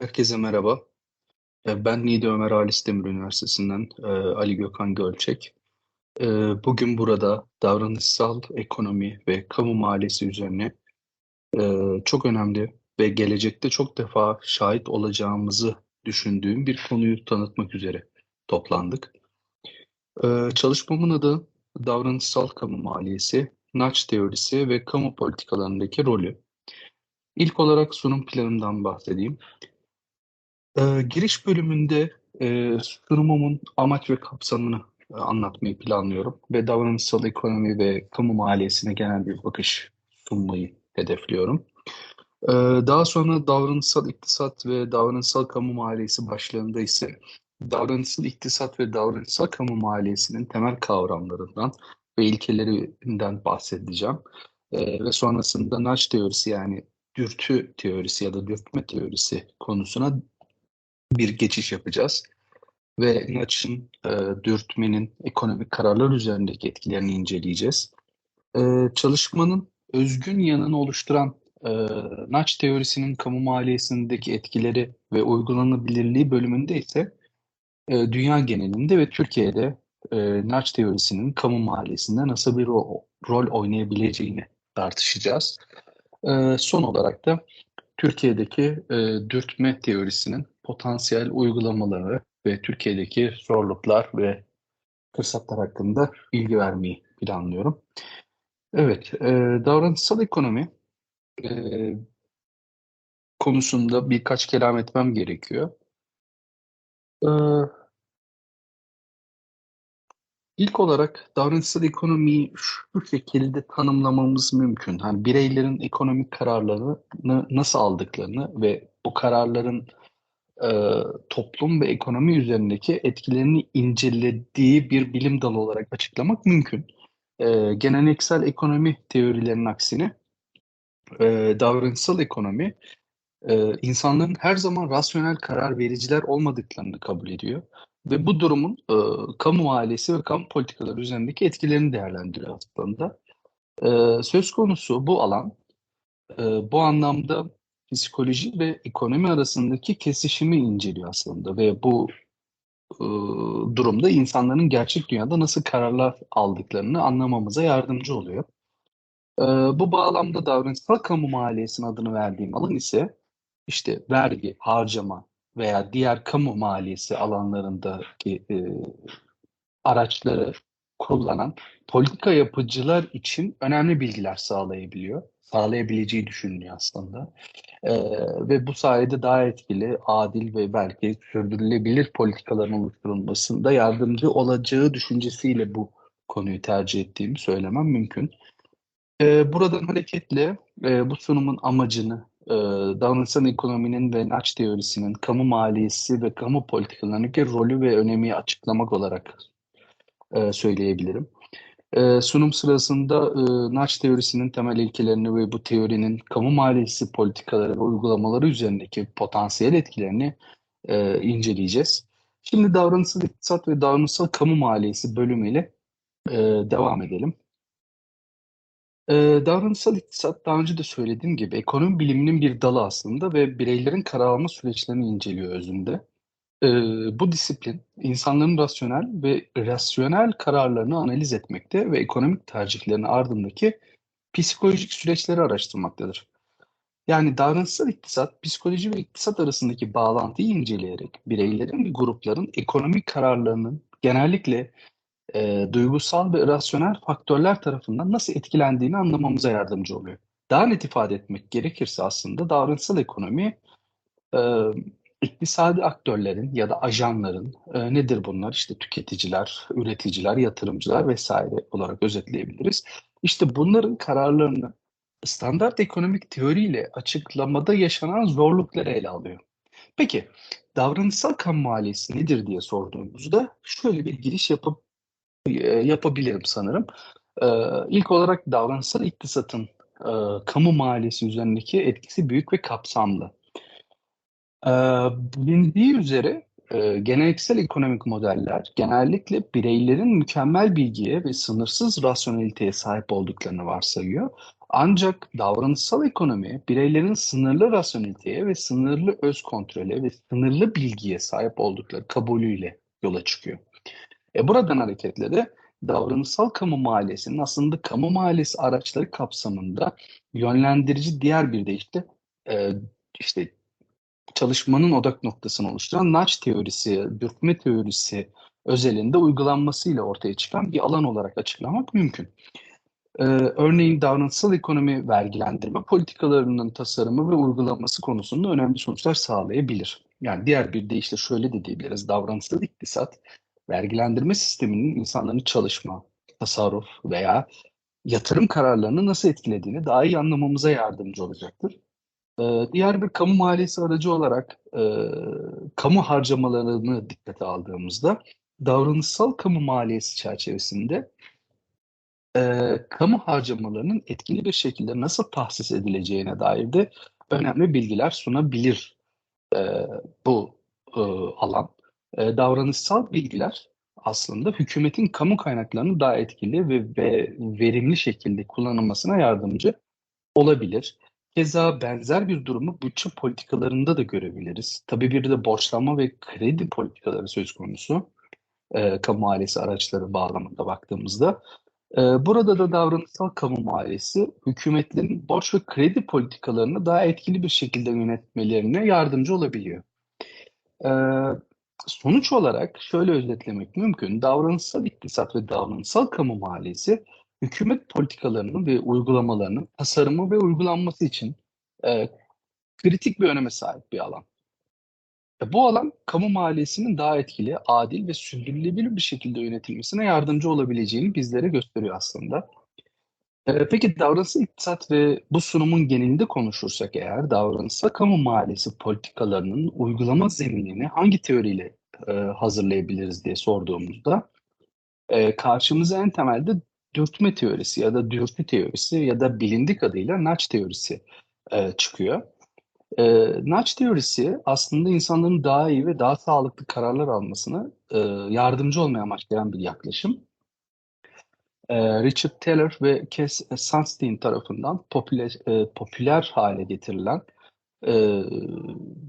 Herkese merhaba. E, Ben Niğde Ömer Halis Demir Üniversitesi'nden e, Ali Gökhan Gölçek. E, Bugün burada davranışsal ekonomi ve kamu maliyesi üzerine e, çok önemli ve gelecekte çok defa şahit olacağımızı düşündüğüm bir konuyu tanıtmak üzere toplandık. E, Çalışmamın adı Davranışsal Kamu Maliyesi, Naç Teorisi ve Kamu Politikalarındaki Rolü. İlk olarak sunum planımdan bahsedeyim. Ee, giriş bölümünde e, sunumumun amaç ve kapsamını e, anlatmayı planlıyorum ve davranışsal ekonomi ve kamu maliyesine genel bir bakış sunmayı hedefliyorum. Ee, daha sonra davranışsal iktisat ve davranışsal kamu maliyesi başlığında ise davranışsal iktisat ve davranışsal kamu maliyesinin temel kavramlarından ve ilkelerinden bahsedeceğim. Ee, ve sonrasında Nash teorisi yani dürtü teorisi ya da dürtme teorisi konusuna bir geçiş yapacağız ve Naç'ın e, dürtmenin ekonomik kararlar üzerindeki etkilerini inceleyeceğiz. E, çalışmanın özgün yanını oluşturan e, Naç teorisinin kamu maliyesindeki etkileri ve uygulanabilirliği bölümünde ise e, dünya genelinde ve Türkiye'de e, Naç teorisinin kamu maliyesinde nasıl bir ro- rol oynayabileceğini tartışacağız. E, son olarak da Türkiye'deki e, dürtme teorisinin potansiyel uygulamaları ve Türkiye'deki zorluklar ve fırsatlar hakkında bilgi vermeyi planlıyorum. Evet, e, davranışsal ekonomi e, konusunda birkaç kelam etmem gerekiyor. E, ilk olarak davranışsal ekonomiyi şu şekilde tanımlamamız mümkün. Hani bireylerin ekonomik kararlarını nasıl aldıklarını ve bu kararların e, toplum ve ekonomi üzerindeki etkilerini incelediği bir bilim dalı olarak açıklamak mümkün. E, geleneksel ekonomi teorilerinin aksine e, davranışsal ekonomi e, insanların her zaman rasyonel karar vericiler olmadıklarını kabul ediyor. Ve bu durumun e, kamu ailesi ve kamu politikaları üzerindeki etkilerini değerlendiriyor aslında. E, söz konusu bu alan e, bu anlamda psikoloji ve ekonomi arasındaki kesişimi inceliyor aslında ve bu e, durumda insanların gerçek dünyada nasıl kararlar aldıklarını anlamamıza yardımcı oluyor. E, bu bağlamda davranışsal kamu maliyesinin adını verdiğim alan ise işte vergi, harcama veya diğer kamu maliyesi alanlarındaki e, araçları kullanan politika yapıcılar için önemli bilgiler sağlayabiliyor. Sağlayabileceği düşünülüyor aslında. Ee, ve bu sayede daha etkili, adil ve belki sürdürülebilir politikaların oluşturulmasında yardımcı olacağı düşüncesiyle bu konuyu tercih ettiğimi söylemem mümkün. Ee, buradan hareketle e, bu sunumun amacını e, davranışsal ekonominin ve Naç teorisinin kamu maliyesi ve kamu politikalarındaki rolü ve önemi açıklamak olarak e, söyleyebilirim. E, sunum sırasında e, Naç teorisinin temel ilkelerini ve bu teorinin kamu maliyesi politikaları ve uygulamaları üzerindeki potansiyel etkilerini e, inceleyeceğiz. Şimdi davranışsal iktisat ve davranışsal kamu maliyesi bölümüyle e, devam edelim. E, davranışsal iktisat daha önce de söylediğim gibi ekonomi biliminin bir dalı aslında ve bireylerin karar alma süreçlerini inceliyor özünde. Ee, bu disiplin insanların rasyonel ve rasyonel kararlarını analiz etmekte ve ekonomik tercihlerin ardındaki psikolojik süreçleri araştırmaktadır. Yani davranışsal iktisat, psikoloji ve iktisat arasındaki bağlantıyı inceleyerek bireylerin ve grupların ekonomik kararlarının genellikle e, duygusal ve rasyonel faktörler tarafından nasıl etkilendiğini anlamamıza yardımcı oluyor. Daha net ifade etmek gerekirse aslında davranışsal ekonomi e, iktisadi aktörlerin ya da ajanların e, nedir bunlar? İşte tüketiciler, üreticiler, yatırımcılar vesaire olarak özetleyebiliriz. İşte bunların kararlarını standart ekonomik teoriyle açıklamada yaşanan zorlukları ele alıyor. Peki davranışsal kamu maliyesi nedir diye sorduğumuzda şöyle bir giriş yapıp e, yapabilirim sanırım. E, ilk olarak davranışsal iktisatın e, kamu maliyesi üzerindeki etkisi büyük ve kapsamlı. Ee, bilindiği üzere e, geleneksel ekonomik modeller genellikle bireylerin mükemmel bilgiye ve sınırsız rasyoneliteye sahip olduklarını varsayıyor. Ancak davranışsal ekonomi bireylerin sınırlı rasyoneliteye ve sınırlı öz kontrole ve sınırlı bilgiye sahip oldukları kabulüyle yola çıkıyor. E buradan hareketle de davranışsal kamu maliyesinin aslında kamu maliyesi araçları kapsamında yönlendirici diğer bir de işte e, işte çalışmanın odak noktasını oluşturan nudge teorisi, dürtme teorisi özelinde uygulanmasıyla ortaya çıkan bir alan olarak açıklamak mümkün. Ee, örneğin davranışsal ekonomi vergilendirme politikalarının tasarımı ve uygulaması konusunda önemli sonuçlar sağlayabilir. Yani diğer bir deyişle şöyle de diyebiliriz. Davranışsal iktisat, vergilendirme sisteminin insanların çalışma, tasarruf veya yatırım kararlarını nasıl etkilediğini daha iyi anlamamıza yardımcı olacaktır. Ee, diğer bir kamu maliyesi aracı olarak e, kamu harcamalarını dikkate aldığımızda davranışsal kamu maliyesi çerçevesinde e, kamu harcamalarının etkili bir şekilde nasıl tahsis edileceğine dair de önemli bilgiler sunabilir e, bu e, alan. E, davranışsal bilgiler aslında hükümetin kamu kaynaklarını daha etkili ve, ve verimli şekilde kullanılmasına yardımcı olabilir. Keza benzer bir durumu bütçe politikalarında da görebiliriz. Tabii bir de borçlanma ve kredi politikaları söz konusu. E, kamu maliyesi araçları bağlamında baktığımızda. E, burada da davranışsal kamu maliyesi hükümetlerin borç ve kredi politikalarını daha etkili bir şekilde yönetmelerine yardımcı olabiliyor. E, sonuç olarak şöyle özetlemek mümkün. Davranışsal iktisat ve davranışsal kamu maliyesi hükümet politikalarının ve uygulamalarının tasarımı ve uygulanması için e, kritik bir öneme sahip bir alan. E, bu alan kamu maliyesinin daha etkili, adil ve sürdürülebilir bir şekilde yönetilmesine yardımcı olabileceğini bizlere gösteriyor aslında. E, peki davranışsal iktisat ve bu sunumun genelinde konuşursak eğer davranışsal kamu maliyesi politikalarının uygulama zeminini hangi teoriyle e, hazırlayabiliriz diye sorduğumuzda e, karşımıza en temelde dürtme teorisi ya da dürtü teorisi ya da bilindik adıyla nudge teorisi e, çıkıyor. E, nudge teorisi aslında insanların daha iyi ve daha sağlıklı kararlar almasına e, yardımcı olmaya amaçlayan bir yaklaşım. E, Richard Taylor ve Kes Sunstein tarafından popüler, e, popüler hale getirilen e,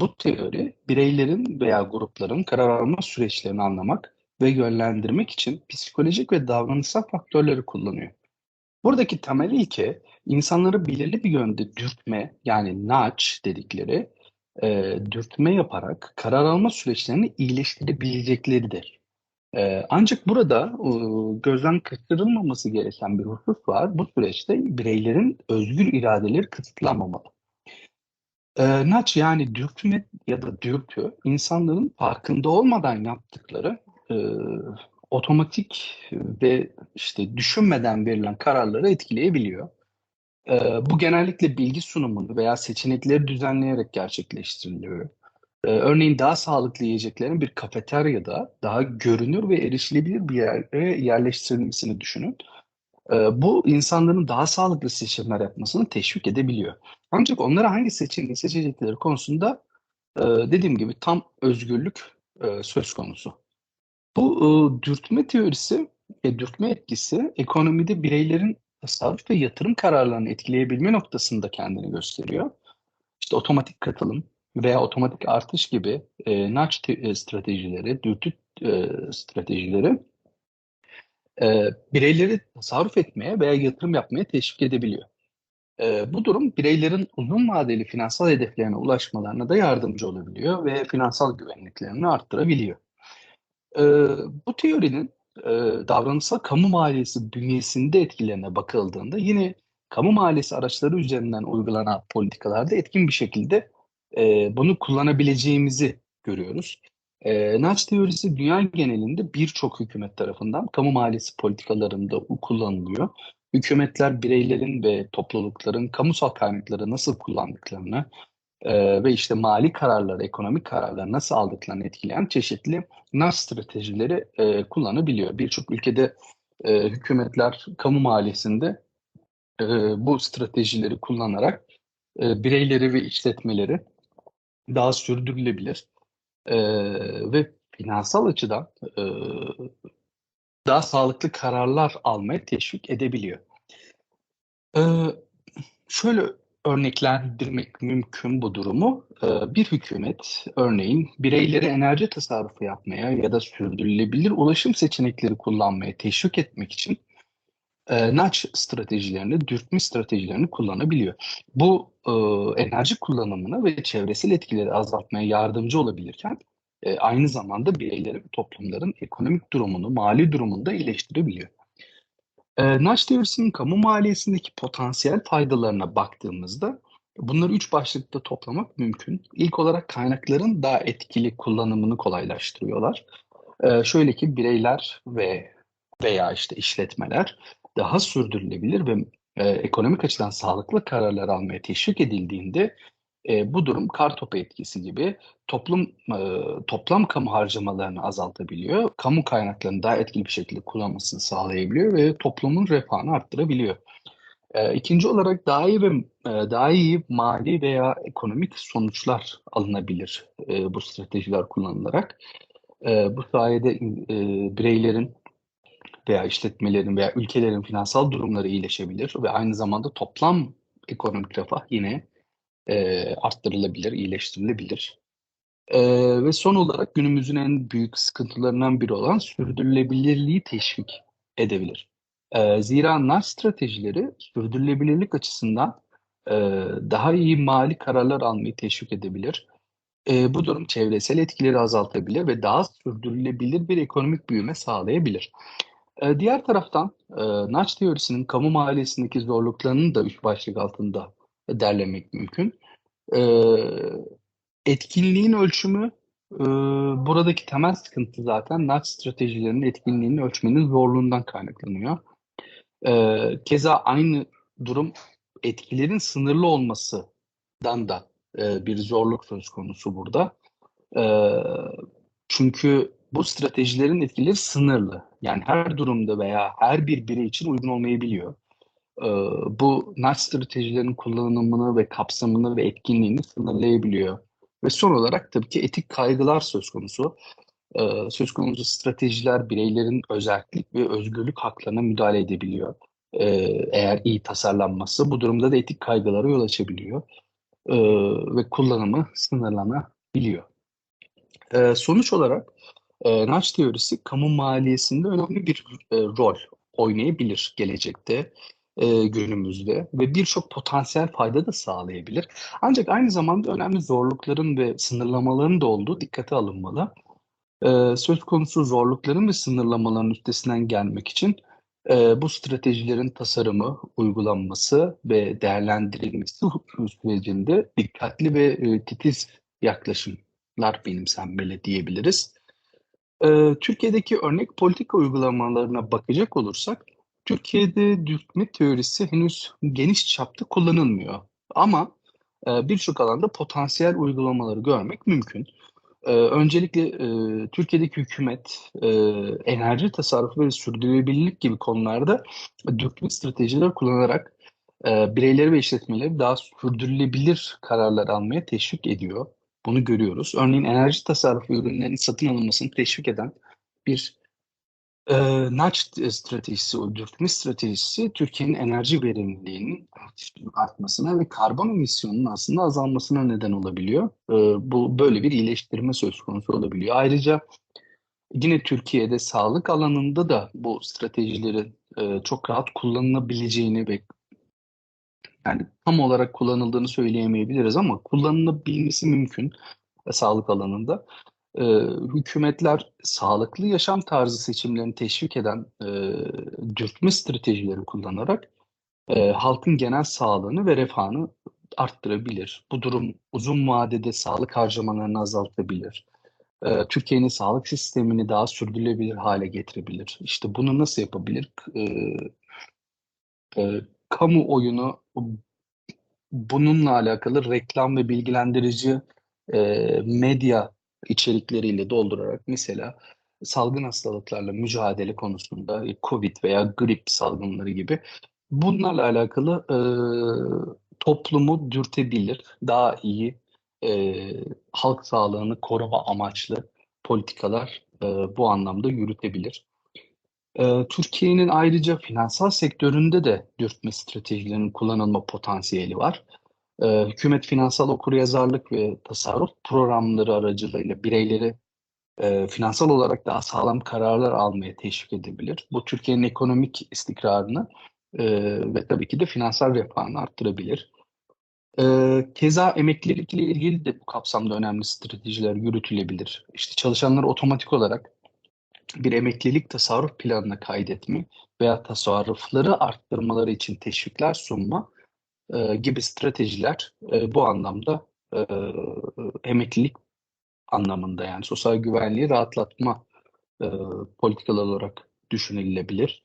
bu teori bireylerin veya grupların karar alma süreçlerini anlamak ve yönlendirmek için psikolojik ve davranışsal faktörleri kullanıyor. Buradaki temel ilke insanları belirli bir yönde dürtme yani nudge dedikleri e, dürtme yaparak karar alma süreçlerini iyileştirebilecekleridir. E, ancak burada e, gözden kaçırılmaması gereken bir husus var. Bu süreçte bireylerin özgür iradeleri kısıtlanmamalı. E, nudge yani dürtme ya da dürtü insanların farkında olmadan yaptıkları e, otomatik ve işte düşünmeden verilen kararları etkileyebiliyor. E, bu genellikle bilgi sunumunu veya seçenekleri düzenleyerek gerçekleştiriliyor. E, örneğin daha sağlıklı yiyeceklerin bir kafeteryada daha görünür ve erişilebilir bir yere yerleştirilmesini düşünün. E, bu insanların daha sağlıklı seçimler yapmasını teşvik edebiliyor. Ancak onlara hangi seçeneği seçecekleri konusunda e, dediğim gibi tam özgürlük e, söz konusu. Bu e, dürtme teorisi ve dürtme etkisi ekonomide bireylerin tasarruf ve yatırım kararlarını etkileyebilme noktasında kendini gösteriyor. İşte otomatik katılım veya otomatik artış gibi e, nudge e, stratejileri, dürtü e, stratejileri e, bireyleri tasarruf etmeye veya yatırım yapmaya teşvik edebiliyor. E, bu durum bireylerin uzun vadeli finansal hedeflerine ulaşmalarına da yardımcı olabiliyor ve finansal güvenliklerini arttırabiliyor. E, bu teorinin e, davranışsal kamu maliyesi bünyesinde etkilerine bakıldığında yine kamu maliyesi araçları üzerinden uygulanan politikalarda etkin bir şekilde e, bunu kullanabileceğimizi görüyoruz. E, Nudge teorisi dünya genelinde birçok hükümet tarafından kamu maliyesi politikalarında kullanılıyor. Hükümetler bireylerin ve toplulukların kamusal kaynakları nasıl kullandıklarını, e, ve işte mali kararları, ekonomik kararları nasıl aldıklarını etkileyen çeşitli NAS stratejileri e, kullanabiliyor. Birçok ülkede e, hükümetler kamu maliyesinde e, bu stratejileri kullanarak e, bireyleri ve işletmeleri daha sürdürülebilir e, ve finansal açıdan e, daha sağlıklı kararlar almaya teşvik edebiliyor. E, şöyle örneklendirmek mümkün bu durumu. E, bir hükümet örneğin bireyleri enerji tasarrufu yapmaya ya da sürdürülebilir ulaşım seçenekleri kullanmaya teşvik etmek için nudge stratejilerini, dürtme stratejilerini kullanabiliyor. Bu e, enerji kullanımını ve çevresel etkileri azaltmaya yardımcı olabilirken e, aynı zamanda bireylerin, toplumların ekonomik durumunu, mali durumunu da iyileştirebiliyor. E, nudge teorisinin kamu maliyesindeki potansiyel faydalarına baktığımızda bunları üç başlıkta toplamak mümkün. İlk olarak kaynakların daha etkili kullanımını kolaylaştırıyorlar. E, şöyle ki bireyler ve veya işte işletmeler daha sürdürülebilir ve e, ekonomik açıdan sağlıklı kararlar almaya teşvik edildiğinde e, bu durum kartopu etkisi gibi toplum e, toplam kamu harcamalarını azaltabiliyor, kamu kaynaklarını daha etkili bir şekilde kullanmasını sağlayabiliyor ve toplumun refahını arttırabiliyor. E, ikinci olarak daha iyi ve e, daha iyi mali veya ekonomik sonuçlar alınabilir e, bu stratejiler kullanılarak. E, bu sayede e, bireylerin veya işletmelerin veya ülkelerin finansal durumları iyileşebilir ve aynı zamanda toplam ekonomik refah yine e, arttırılabilir, iyileştirilebilir. E, ve son olarak günümüzün en büyük sıkıntılarından biri olan sürdürülebilirliği teşvik edebilir. E, zira NAR stratejileri sürdürülebilirlik açısından e, daha iyi mali kararlar almayı teşvik edebilir. E, bu durum çevresel etkileri azaltabilir ve daha sürdürülebilir bir ekonomik büyüme sağlayabilir. E, diğer taraftan e, Naç teorisinin kamu maliyesindeki zorluklarını da üç başlık altında derlemek mümkün. E, etkinliğin ölçümü e, buradaki temel sıkıntı zaten Naç stratejilerinin etkinliğini ölçmenin zorluğundan kaynaklanıyor. E, keza aynı durum etkilerin sınırlı olmasından da e, bir zorluk söz konusu burada. E, çünkü bu stratejilerin etkileri sınırlı. Yani her durumda veya her bir birey için uygun olmayabiliyor. Ee, bu NAC stratejilerin kullanımını ve kapsamını ve etkinliğini sınırlayabiliyor. Ve son olarak tabii ki etik kaygılar söz konusu. Ee, söz konusu stratejiler bireylerin özellik ve özgürlük haklarına müdahale edebiliyor. Ee, eğer iyi tasarlanması bu durumda da etik kaygılara yol açabiliyor. Ve kullanımı sınırlanabiliyor. Sonuç olarak e, Naç teorisi kamu maliyesinde önemli bir e, rol oynayabilir gelecekte, e, günümüzde ve birçok potansiyel fayda da sağlayabilir. Ancak aynı zamanda önemli zorlukların ve sınırlamaların da olduğu dikkate alınmalı. E, söz konusu zorlukların ve sınırlamaların üstesinden gelmek için e, bu stratejilerin tasarımı, uygulanması ve değerlendirilmesi sürecinde dikkatli ve e, titiz yaklaşımlar benimsenmeli diyebiliriz. Ee, Türkiye'deki örnek politika uygulamalarına bakacak olursak, Türkiye'de dürtme teorisi henüz geniş çapta kullanılmıyor. Ama e, birçok alanda potansiyel uygulamaları görmek mümkün. E, öncelikle e, Türkiye'deki hükümet e, enerji tasarrufu ve sürdürülebilirlik gibi konularda dürtme stratejiler kullanarak e, bireyleri ve işletmeleri daha sürdürülebilir kararlar almaya teşvik ediyor. Bunu görüyoruz. Örneğin enerji tasarrufu ürünlerinin satın alınmasını teşvik eden bir e, nudge stratejisi, o dürtme stratejisi Türkiye'nin enerji verimliliğinin artmasına ve karbon emisyonunun aslında azalmasına neden olabiliyor. E, bu böyle bir iyileştirme söz konusu olabiliyor. Ayrıca yine Türkiye'de sağlık alanında da bu stratejilerin e, çok rahat kullanılabileceğini ve yani tam olarak kullanıldığını söyleyemeyebiliriz ama kullanılabilmesi mümkün e, sağlık alanında. E, hükümetler sağlıklı yaşam tarzı seçimlerini teşvik eden e, dürtme stratejileri kullanarak e, halkın genel sağlığını ve refahını arttırabilir. Bu durum uzun vadede sağlık harcamalarını azaltabilir. E, Türkiye'nin sağlık sistemini daha sürdürülebilir hale getirebilir. İşte bunu nasıl yapabilir? E, e, kamuoyunu bununla alakalı reklam ve bilgilendirici e, medya içerikleriyle doldurarak mesela salgın hastalıklarla mücadele konusunda e, COVID veya grip salgınları gibi bunlarla alakalı e, toplumu dürtebilir, daha iyi e, halk sağlığını koruma amaçlı politikalar e, bu anlamda yürütebilir. E, Türkiye'nin ayrıca finansal sektöründe de dürtme stratejilerinin kullanılma potansiyeli var. E, hükümet finansal okuryazarlık ve tasarruf programları aracılığıyla bireyleri e, finansal olarak daha sağlam kararlar almaya teşvik edebilir. Bu Türkiye'nin ekonomik istikrarını e, ve tabii ki de finansal refahını arttırabilir. E, keza emeklilikle ilgili de bu kapsamda önemli stratejiler yürütülebilir. İşte çalışanları otomatik olarak bir emeklilik tasarruf planına kaydetme veya tasarrufları arttırmaları için teşvikler sunma e, gibi stratejiler e, bu anlamda e, emeklilik anlamında yani sosyal güvenliği rahatlatma e, politikalar olarak düşünülebilir.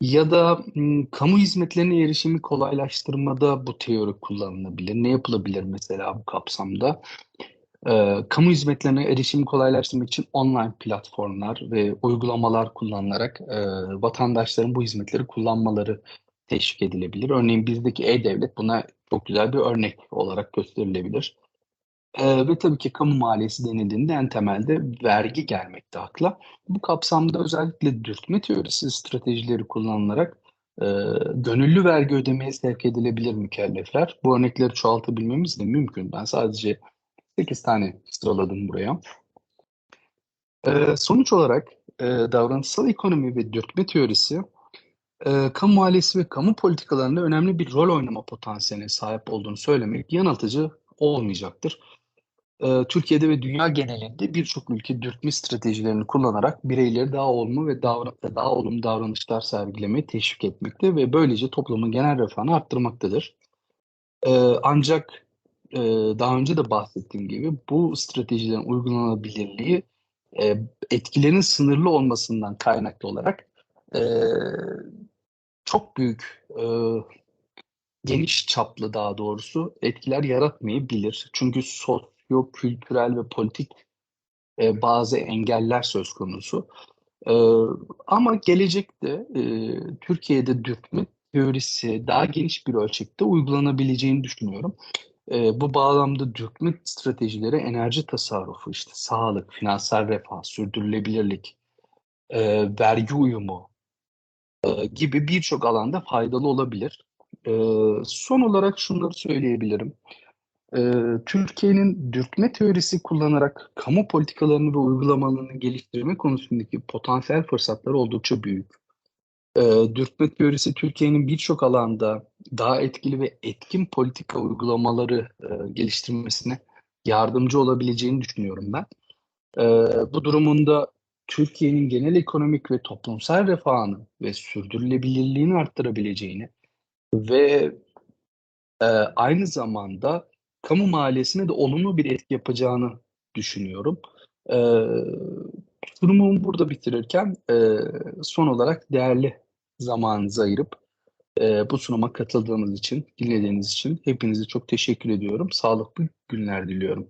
Ya da kamu hizmetlerine erişimi kolaylaştırmada bu teori kullanılabilir. Ne yapılabilir mesela bu kapsamda? E, kamu hizmetlerine erişimi kolaylaştırmak için online platformlar ve uygulamalar kullanılarak e, vatandaşların bu hizmetleri kullanmaları teşvik edilebilir. Örneğin bizdeki e-devlet buna çok güzel bir örnek olarak gösterilebilir. Ee, ve tabii ki kamu maliyesi denildiğinde en temelde vergi gelmekte akla. Bu kapsamda özellikle dürtme teorisi stratejileri kullanılarak e, gönüllü vergi ödemeye sevk edilebilir mükellefler. Bu örnekleri çoğaltabilmemiz de mümkün. Ben sadece 8 tane sıraladım buraya. E, sonuç olarak e, davranışsal ekonomi ve dürtme teorisi e, kamu maliyesi ve kamu politikalarında önemli bir rol oynama potansiyeline sahip olduğunu söylemek yanıltıcı olmayacaktır. Ee, Türkiye'de ve dünya genelinde birçok ülke dürtme stratejilerini kullanarak bireyleri daha olumlu ve davran daha olumlu davranışlar sergilemeye teşvik etmekte ve böylece toplumun genel refahını arttırmaktadır. Ee, ancak e, daha önce de bahsettiğim gibi bu stratejilerin uygulanabilirliği e, etkilerin sınırlı olmasından kaynaklı olarak e, çok büyük e, geniş çaplı daha doğrusu etkiler yaratmayabilir. Çünkü sosyo-kültürel ve politik e, bazı engeller söz konusu. E, ama gelecekte e, Türkiye'de dürtme teorisi daha geniş bir ölçekte uygulanabileceğini düşünüyorum. E, bu bağlamda dürtme stratejileri enerji tasarrufu, işte sağlık, finansal refah, sürdürülebilirlik, e, vergi uyumu e, gibi birçok alanda faydalı olabilir. E, son olarak şunları söyleyebilirim. Ee, Türkiye'nin dürtme teorisi kullanarak kamu politikalarını ve uygulamalarını geliştirme konusundaki potansiyel fırsatlar oldukça büyük. Ee, dürtme teorisi Türkiye'nin birçok alanda daha etkili ve etkin politika uygulamaları e, geliştirmesine yardımcı olabileceğini düşünüyorum ben. Ee, bu durumunda Türkiye'nin genel ekonomik ve toplumsal refahını ve sürdürülebilirliğini arttırabileceğini ve e, aynı zamanda kamu maliyesine de olumlu bir etki yapacağını düşünüyorum. E, sunumumu burada bitirirken e, son olarak değerli zamanınızı ayırıp e, bu sunuma katıldığınız için, dinlediğiniz için hepinize çok teşekkür ediyorum. Sağlıklı günler diliyorum.